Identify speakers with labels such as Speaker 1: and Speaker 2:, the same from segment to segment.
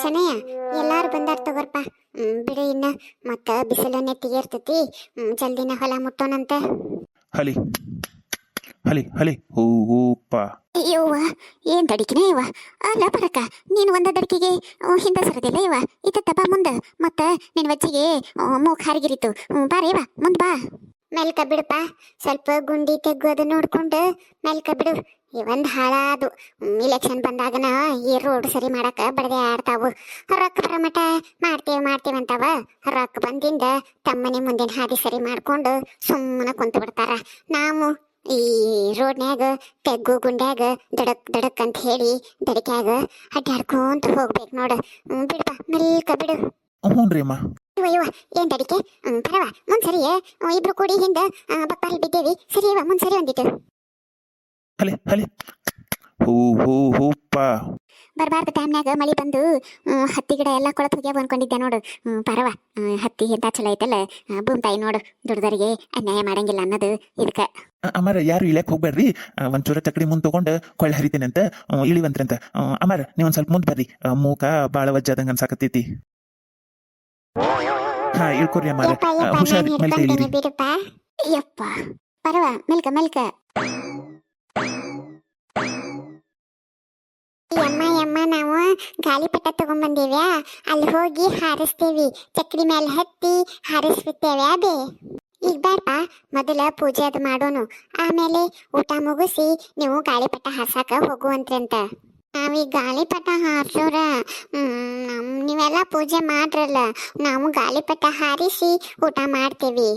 Speaker 1: ಚೆನ್ನಯ್ಯ ಎಲ್ಲಾರು ಬಂದಾರ ತಗೋರ್ಪ ಹ್ಮ್, ಬಿಡಿ ಇನ್ನ ಮತ್ತ ಬಿಸಿಲ ನೆತ್ತಿಗೆ ಇರ್ತತಿ ಜಲ್ದಿನ ಹೊಲ ಮುಟ್ಟೋಣಂತ
Speaker 2: ಹಲಿ ಹಲಿ ಹಲಿ ಹೂಪ
Speaker 1: ಯವ್ವ ಏನ್ ದಡಿಕಿನ ಇವ ಅಲ್ಲ ಬರಕ ನೀನು ಒಂದ ದಡಿಕೆಗೆ ಹಿಂದ ಸರದಿಲ್ಲ ಇವ ಇತ್ತ ಬಾ ಮುಂದ ಮತ್ತ ನಿನ್ ವಜ್ಜಿಗೆ ಮೂಗ್ ಹಾರಿಗಿರಿತು. ಹ್ಮ್, ಬಾರ ಇವ ಮುಂದ್ ಬಾ. ಮೆಲ್ಕ ಬಿಡಪ್ಪ ಸ್ವಲ್ಪ ಗುಂಡಿ ತೆಗ್ಗೋದು ನೋಡ್ಕೊಂಡು ಮೆಲ್ಕ ಬಿಡು. ಇವಂದ್ ಹಾಳಾದು ಇಲೆಕ್ಷನ್ ಬಂದಾಗನ ಈ ರೋಡ್ ಸರಿ ಮಾಡಕ ಬಡದೆ ಆಡ್ತಾವು. ರೊಕ್ಕ ಬರೋ ಮಟ ಮಾಡ್ತೇವೆ ಮಾಡ್ತೇವೆ ಅಂತಾವ. ರೊಕ್ಕ ಬಂದಿಂದ ತಮ್ಮನೆ ಮುಂದಿನ ಹಾದಿ ಸರಿ ಮಾಡ್ಕೊಂಡು ಸುಮ್ಮನೆ ಕುಂತು ಬಿಡ್ತಾರ. ನಾವು ಈ ರೋಡ್ನ್ಯಾಗ ತೆಗ್ಗು ಗುಂಡ್ಯಾಗ, ದಡಕ್ ದಡಕ್ ಅಂತ ಹೇಳಿ ದಡಿಕ್ಯಾಗ ಅಡ್ಡಾಡ್ಕೊಂತ ಹೋಗ್ಬೇಕು ನೋಡು. ಬಿಡಪ್ಪ ಮೆಲ್ಕ ಬಿಡು.
Speaker 2: ಹ್ಞೂ ರೀ ಅಮ್ಮ.
Speaker 1: ಇವ ಇವ ಏನ್ ತಡಿಕೆ? ಪರವ ಮುಂದ್ ಸರಿ ಇಬ್ರು ಕೂಡಿ ಹಿಂದ ಬಪ್ಪಾರಿ ಬಿದ್ದೇವಿ. ಸರಿ ಇವ ಮುಂದ್ ಸರಿ ಒಂದಿಟ್ಟು
Speaker 2: ಹಲಿ ಹಲಿ. ಹೂ ಹೂ ಹೂಪ್ಪ.
Speaker 1: ಬರಬಾರ್ದು ಟೈಮ್ನ್ಯಾಗ ಮಳಿ ಬಂದು ಹತ್ತಿ ಗಿಡ ಎಲ್ಲ ಕೊಳತ್ ಹೋಗ್ಯಾವ ಅನ್ಕೊಂಡಿದ್ದೆ ನೋಡು. ಪರವ ಹತ್ತಿ ಎಂತ ಚಲೋ ಐತಲ್ಲ ಭೂಮ್ತಾಯಿ ನೋಡು ದುಡ್ದರಿಗೆ ಅನ್ಯಾಯ ಮಾಡಂಗಿಲ್ಲ ಅನ್ನೋದು ಇದಕ್ಕೆ.
Speaker 2: ಅಮ್ಮಾರ ಯಾರು ಇಳ್ಯಾಕ್ ಹೋಗ್ಬೇಡ್ರಿ? ಒಂಚೂರ ತಕಡಿ ಮುಂದೆ ತಗೊಂಡು ಕೊಳ್ಳೆ ಹರಿತೇನೆ ಅಂತ ಇಳಿವಂತ್ರಂತ. ಅಮರ್ ನೀವು ಒಂದು ಸ್ವಲ್ಪ ಮುಂದೆ ಬರ್ರಿ. ಮೂಕ ಭಾಳ ವಜ್ಜಾದಂಗೆ ಅನ್ಸಾಕತ್ತೈತಿ. ಹಾ ಇಳ್ಕೊರಿ ಅಮ್ಮಾರ
Speaker 1: ಯಪ್ಪ
Speaker 2: ಆ,
Speaker 1: ನಾನು
Speaker 2: ಮೇಲೆ
Speaker 1: ಹಿಡ್ಕೊಂತೀನಿ
Speaker 2: ಇಳಿರಿ
Speaker 1: ಬಿಡಪ್ಪ ಯಪ್ಪ ಪರವ ಮೆಲ್ಕ ಮೆಲ್ಕ. ಯಮ್ಮ ಯಮ್ಮ ನಾವು ಗಾಳಿಪಟ ತಗೊಂಡ್ಬಂದೇವ್ಯಾ ಅಲ್ಲಿ ಹೋಗಿ ಹಾರಿಸ್ತೇವಿ. ಚಕ್ರಿ ಮೇಲೆ ಹತ್ತಿ ಹಾರಿಸ್ಬಿಡ್ತೇವೆ ಅದೇ ಈಗ ಬೇಡಪ್ಪ ಮೊದಲ ಪೂಜೆ ಅದು ಮಾಡೋನು. ಆಮೇಲೆ ಊಟ ಮುಗಿಸಿ ನೀವು ಗಾಳಿಪಟ ಹೋಗುವಂತ್ರಿ ಹೋಗುವಂತ್ರಂತ ನಾವೀಗ ಗಾಳಿಪಟ ಹಾರ್ಸೋರ. ನಮ್- ನೀವೆಲ್ಲ ಪೂಜೆ ಮಾಡ್ರಲ್ಲ, ನಾವು ಗಾಳಿಪಟ ಹಾರಿಸಿ ಊಟ ಮಾಡ್ತೀವಿ.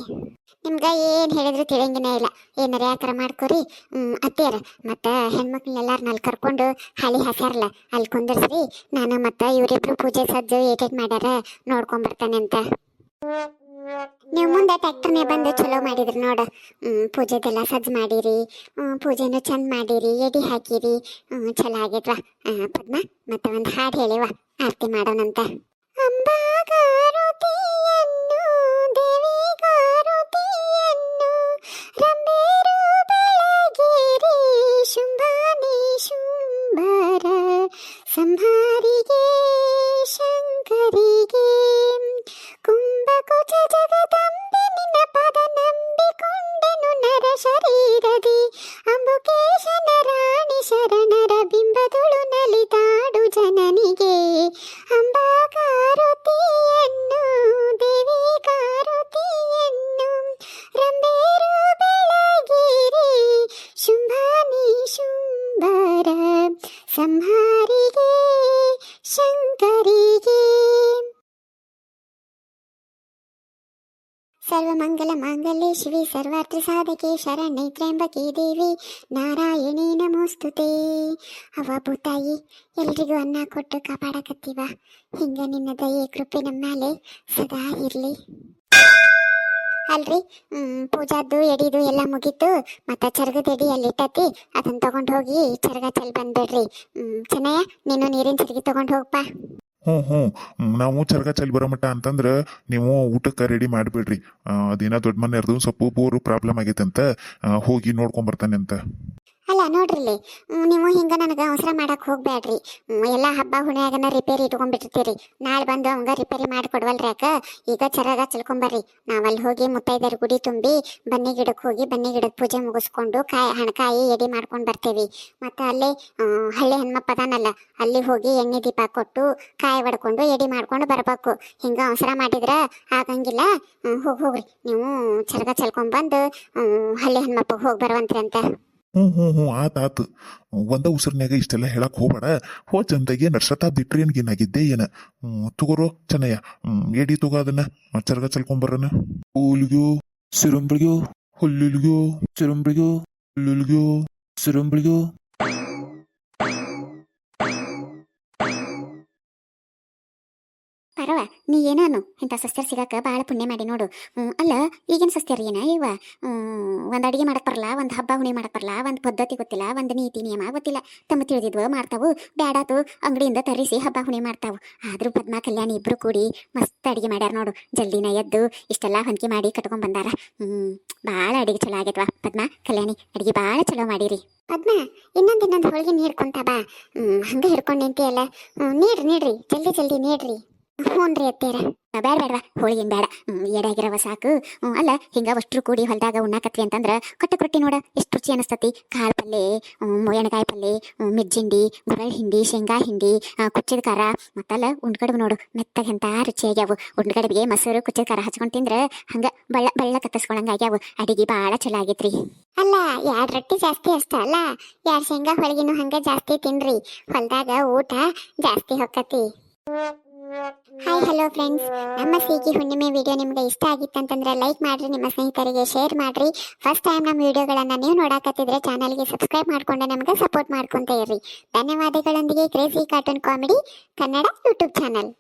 Speaker 1: ನಿಮ್ಗ ಏನ್ ಹೇಳಿದ್ರು ತಿಳಿಯಂಗಿನ ಇಲ್ಲ. ಏನಾರ ಯಾಕಾರ ಮಾಡ್ಕೊರಿ. ಹ್ಮ್ ಅತ್ತೇರ ಮತ್ತ ಹೆಣ್ಮಕ್ಳನ್ನೆಲ್ಲಾರನ್ನ ಅಲ್ಲಿ ಕರ್ಕೊಂಡು ಹಳಿ ಹಾಸ್ಯಾರಲ್ಲ, ಅಲ್ಲಿ ಕುಂದರ್ಸ್ರಿ. ನಾನು ಮತ್ತ ಇವರಿಬ್ರು ಪೂಜೆ ಸಜ್ಜು ಏಟೇಟ್ ಮಾಡ್ಯಾರ, ನೋಡ್ಕೊಂಡ್ ಬರ್ತಾನೆ ಅಂತ. ನೀವು ಮುಂದೆ ಟ್ಯಾಕ್ಟರ್ನೇ ಬಂದು ಚಲೋ ಮಾಡಿದ್ರಿ ನೋಡ. ಪೂಜೆದೆಲ್ಲ ಸಜ್ಜು ಮಾಡಿರಿ. ಪೂಜೆನೂ ಚಂದ ಮಾಡಿರಿ. ಎಡಿ ಹಾಕಿರಿ. ಚಲೋ ಆಗಿದ್ವಾ. ಪದ್ಮ ಮತ್ತೆ ಒಂದು ಹಾಡು ಹೇಳಿವ ಆರತಿ ಮಾಡೋಣಂತ. ಅಂಬಾಗಾರುತಿಯನ್ನು ಸಂಹಾರಿಗೆ ಶಂಕರಿಗೆ. ಸರ್ವಮಂಗಲ ಮಾಂಗಲ್ಯ ಶಿವೆ, ಸರ್ವಾರ್ಥ ಸಾಧಕೆ ಶರಣೆ ತ್ರ್ಯಂಬಕೆ ದೇವಿ, ನಾರಾಯಣಿ ನಮೋಸ್ತುತೆ. ಅವ ಭೂತಾಯಿ, ಎಲ್ರಿಗೂ ಅನ್ನ ಕೊಟ್ಟು ಕಾಪಾಡಕತ್ತೀವ. ಹಿಂಗ ನಿನ್ನ ದಯೆ, ಕೃಪೆ ನಮ್ಮ ಮೇಲೆ ಸದಾ ಇರ್ಲಿ. ಅಲ್ರಿ? ಪೂಜಾದ್ದು, ಎಡಿದು ಎಲ್ಲ ಮುಗೀತು. ಮತ್ತೆ ಚರ್ಗದ ಎಡಿ ಅಲ್ಲಿ ಇಟ್ಟತಿ? ಅದನ್ನ ತಗೊಂಡ್ ಹೋಗಿ ಚರ್ಗ ಚೆಲ್ ಬಂದ್ಬಿಡ್ರಿ. ಚೆನ್ನಯ್ಯ, ನೀನು ನೀರಿನ ಚರ್ಗಿ ತಗೊಂಡ್ ಹೋಗಪ್ಪ
Speaker 3: ಹ್ಞೂ ಹ್ಞೂ ನಾವು ಚರ್ಗ ಚಲ್ ಬರೋ ಮಟ್ಟ ಅಂತಂದ್ರೆ ನೀವು ಊಟಕ್ಕೆ ರೆಡಿ ಮಾಡಿಬಿಡ್ರಿ. ಅದೇನ ದೊಡ್ಡ ಮನೆಯರ್ದು ಸ್ವಲ್ಪ ಬೋರು ಪ್ರಾಬ್ಲಮ್ ಆಗೈತೆ ಅಂತ ಹೋಗಿ ನೋಡ್ಕೊಂಡ್ಬರ್ತಾನೆ ಅಂತ.
Speaker 1: ಅಲ್ಲ ನೋಡ್ರಿಲ್ಲಿ ನೀವು ಹಿಂಗೆ ನನಗೆ ಅವಸರ ಮಾಡಕ್ಕೆ ಹೋಗ್ಬೇಡ್ರಿ ಎಲ್ಲಾ ಹಬ್ಬ ಹುಣ್ಯಾಗನ ರಿಪೇರಿ ಇಟ್ಕೊಂಡ್ಬಿಟ್ಟಿರ್ತೀರಿ ನಾಳೆ ಬಂದು ಅವಂಗ ರಿಪೇರಿ ಮಾಡಿಕೊಡ್ವಲ್ರಿ ಯಾಕೆ ಈಗ ಚರಗ ನಾವು ನಾವಲ್ಲಿ ಹೋಗಿ ಮುತ್ತೈದರ ಗುಡಿ ತುಂಬಿ ಬನ್ನಿ ಗಿಡಕ್ಕೆ ಹೋಗಿ ಬನ್ನಿ ಗಿಡದ ಪೂಜೆ ಮುಗಿಸ್ಕೊಂಡು ಕಾಯಿ, ಹಣಕಾಯಿ ಎಡಿ ಮಾಡ್ಕೊಂಡು ಬರ್ತೇವಿ. ಮತ್ತೆ ಅಲ್ಲೇ ಹಳ್ಳಿ ಹೆಣ್ಮಪ್ಪ ಅದಾನಲ್ಲ, ಅಲ್ಲಿ ಹೋಗಿ ಎಣ್ಣೆ ದೀಪ ಕೊಟ್ಟು ಕಾಯಿ ಹೊಡ್ಕೊಂಡು ಎಡಿ ಮಾಡ್ಕೊಂಡು ಬರ್ಬೇಕು. ಹಿಂಗ ಅವಸರ ಮಾಡಿದ್ರ ಆಗಂಗಿಲ್ಲ. ಹೋಗಿ, ಹೋಗ್ರಿ. ನೀವು ಚರಗ ಚಲ್ಕೊಂಡ್ಬಂದು ಹಳ್ಳಿ ಹೆಣ್ಮಪ್ಪ ಹೋಗಿ ಬರುವಂತ್ರಿ ಅಂತ.
Speaker 3: ಹ್ಞೂ ಹ್ಞೂ ಹ್ಞೂ ಆತ, ಆತು. ಒಂದ ಉಸಿರಿನಾಗ ಇಷ್ಟೆಲ್ಲ ಹೇಳಕ್ ಹೋಗ್ಬೇಡ. ಹೋ, ಚಂದಾಗೆ ನಡ್ಸತಾ ಬಿಟ್ರಿ ಏನಾಗಿದ್ದೆ ಏನ ತಗೋರೋ ಚೆನ್ನಯ್ಯ ಏಡಿ ತಗೋ ಅದನ್ನ. ಚರ್ಗ ಚಲ್ಕೊಂಬರ್ರನ. ಊಲ್ಗ್ಯೋ
Speaker 2: ಸಿರುಂಬ್ರಿಗ್ಯೋ
Speaker 3: ಹುಲ್ಲುಲ್ಗ್ಯೋ
Speaker 2: ಚಿರಂಬ್ರಿಗ್ಯೋ
Speaker 3: ಹುಲ್ಲುಲ್ಗ್ಯೋ
Speaker 2: ಸುರುಂಬ್ಳಿಗೋ.
Speaker 1: ಪಾರವ ನೀ ಏನಾನು ಇಂಥ ಸಸ್ಯರ್ ಸಿಗಾಕ ಭಾಳ ಪುಣ್ಯ ಮಾಡಿ ನೋಡು. ಅಲ್ಲ ಈಗಿನ ಸಸ್ಯರ್ ಏನ? ಇವ ಒಂದ್ ಅಡಿಗೆ ಮಾಡಕ್ ಬರಲ್ಲ ಒಂದ್ ಹಬ್ಬ ಹುಣಿ ಮಾಡಕ್ ಬರಲ್ಲ ಒಂದು ಪದ್ಧತಿ ಗೊತ್ತಿಲ್ಲ ಒಂದ್ ನೀತಿ ನಿಯಮ ಗೊತ್ತಿಲ್ಲ. ತಮ್ಮ ತಿಳಿದಿದ್ವ ಮಾಡ್ತಾವು ಬ್ಯಾಡಾತು ಅಂಗಡಿಯಿಂದ ತರಿಸಿ ಹಬ್ಬ ಹುಣಿ ಮಾಡ್ತಾವು. ಆದ್ರೂ ಪದ್ಮ ಕಲ್ಯಾಣಿ ಇಬ್ರು ಕೂಡಿ ಮಸ್ತ್ ಅಡಿಗೆ ಮಾಡ್ಯಾರ ನೋಡು. ಜಲ್ದಿನ ಎದ್ದು ಇಷ್ಟೆಲ್ಲ ಹೊಂಕೆ ಮಾಡಿ ಕಟ್ಕೊಂಡ್ ಬಂದಾರ. ಹ್ಮ್ ಭಾಳ ಅಡಿಗೆ ಚಲೋ ಆಗೈತ್ವಾ. ಪದ್ಮ ಕಲ್ಯಾಣಿ ಅಡಿಗೆ ಭಾಳ ಚಲೋ ಮಾಡಿರಿ. ಪದ್ಮ ಇನ್ನೊಂದು ಇನ್ನೊಂದು ಹೋಳಿಗೆ ನೀಡ್ಕೊಂತ ಬಾ. ಹಂಗ ಹಿಡ್ಕೊಂಡು ಹ್ಮ್, ನೀಡ್ರಿ ನೀಡ್ರಿ. ಜಲ್ದಿ ಜಲ್ದಿ ನೀಡ್ರಿ. ಹ್ಞೂನ್ರಿ ಅತ್ತೇರ ಬೇಡ ಬೇಡವಾ ಹೋಳಿಗೆ ಬೇಡ. ಎಡಾಗಿರವ ಸಾಕು. ಅಲ್ಲ, ಹಿಂಗ ಅಷ್ಟ್ರು ಕೂಡಿ ಹೊಲ್ದಾಗ ಉಣ್ಣಾಕತ್ವಿ ಅಂತಂದ್ರ ಕೊಟ್ಟ ಕೊಟ್ಟಿ ನೋಡ, ಎಷ್ಟು ರುಚಿ ಅನಸ್ತತಿ. ಕಾಳು ಪಲ್ಲೆ ಎಣಗಾಯಿ ಪಲ್ಲೆ ಮಿರ್ಜಿಂಡಿ ಗುರಳ್ ಹಿಂಡಿ, ಶೇಂಗಾ ಹಿಂಡಿ ಕುಚ್ಚಿದ ಖಾರ. ಮತ್ತಲ್ಲ ಉಂಡ್ಗಡ್ಬು ನೋಡು, ಮೆತ್ತಗೆ ಎಂತ ರುಚಿಯಾಗ್ಯಾವು ಉಂಡ್ಗಡ್ಬಿಗೆ ಮೊಸರು, ಕುಚ್ಚಿದ ಖಾರ ಹಚ್ಕೊಂಡ್ ತಿಂದ್ರೆ ಹಂಗ ಬಳ್ಳ ಬಳ್ಳ ಕತ್ತಸ್ಕೊಳಂಗ ಆಗ್ಯಾವು. ಅಡಿಗೆ ಭಾಳ ಚಲೋ ಆಗೈತ್ರಿ. ಅಲ್ಲ, ಎರಡು ರೊಟ್ಟಿ ಜಾಸ್ತಿ ಅಷ್ಟ ಅಲ್ಲ? ಯಾರ ಶೇಂಗಾ, ಹೋಳಿಗೆನೂ ಹಂಗ ಜಾಸ್ತಿ ತಿನ್ರಿ. ಹೊಲ್ದಾಗ ಊಟ ಜಾಸ್ತಿ ಹೊಕ್ಕತಿ. ಹಾಯ್ ಹಲೋ ಫ್ರೆಂಡ್ಸ್ ನಮ್ಮ ಸಿಗಿ ಹುಣ್ಣಿಮೆ ವಿಡಿಯೋ ನಿಮ್ಗೆ ಇಷ್ಟ ಆಗಿತ್ತಂತಂದ್ರೆ ಲೈಕ್ ಮಾಡ್ರಿ, ನಿಮ್ಮ ಸ್ನೇಹಿತರಿಗೆ ಶೇರ್ ಮಾಡ್ರಿ. ಫಸ್ಟ್ ಟೈಮ್ ನಮ್ಮ ವಿಡಿಯೋಗಳನ್ನು ನೀವು ನೋಡಾಕತ್ತಿದ್ರೆ ಚಾನಲ್ಗೆ ಸಬ್ಸ್ಕ್ರೈಬ್ ಮಾಡ್ಕೊಂಡು ನಮ್ಗೆ ಸಪೋರ್ಟ್ ಮಾಡ್ಕೊಂತ ಇರ್ರಿ. ಧನ್ಯವಾದಗಳೊಂದಿಗೆ crazy cartoon comedy Kannada YouTube channel